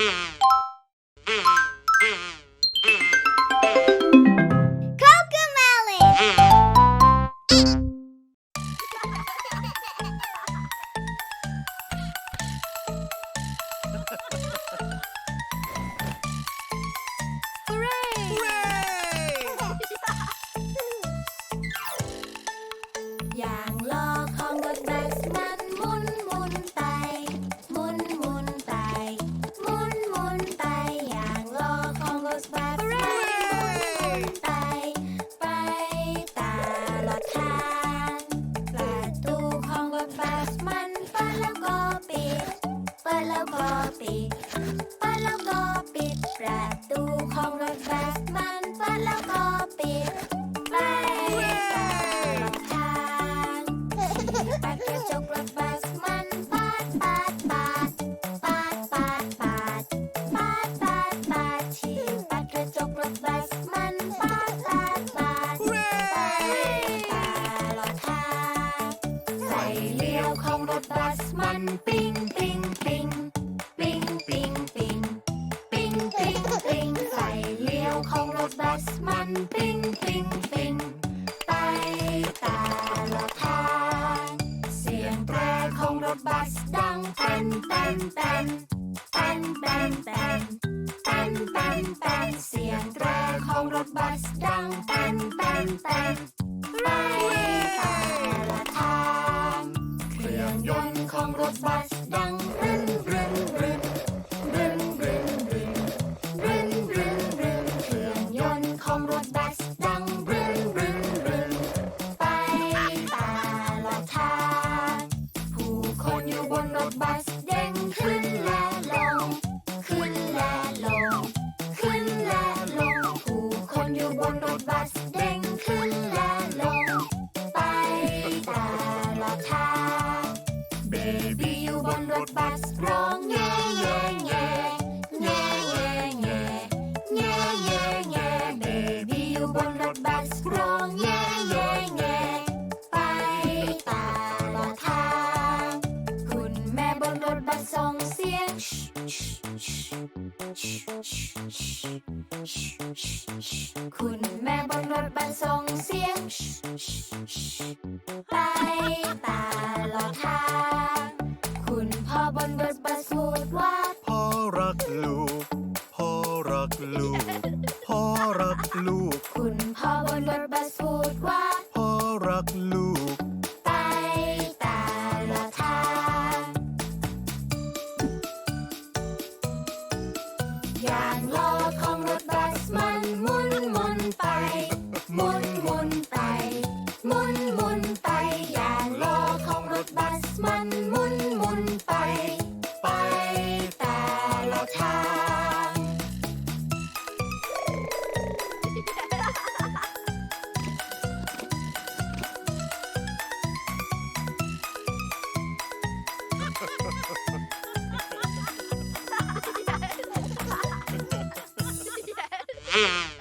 Yeah. แล้วก็ปิดปิดแล้วก็ปิดประตูของรถบัสมันปิดแล้วก็ปิดไปตลอดทางปัดกระจกรถบัสมันปาดปาดปาดปาดปาดปาดปาดปาดปาดที่ปัดกระจกรถบัสมันปาดปาดปาดไปตลอดทางไฟเลี้ยวของรถบัสมันปิ้งปิ้ง บัสดังแปนแปนแปนแปนแปนแปนแปนแปนแปนเสียงแตรของรถบัสดังแปนแปนแปน ร้องแง่แง่แง่แง่แง่แง่แง่แง่แง่เบบี้อยู่บนรถบัสร้องแง่แง่แง่ไปตลอดทางคุณแม่บนรถบัสส่งเสียงคุณแม่บนรถบัสส่งเสียงไปตลอดทาง Mm-hmm.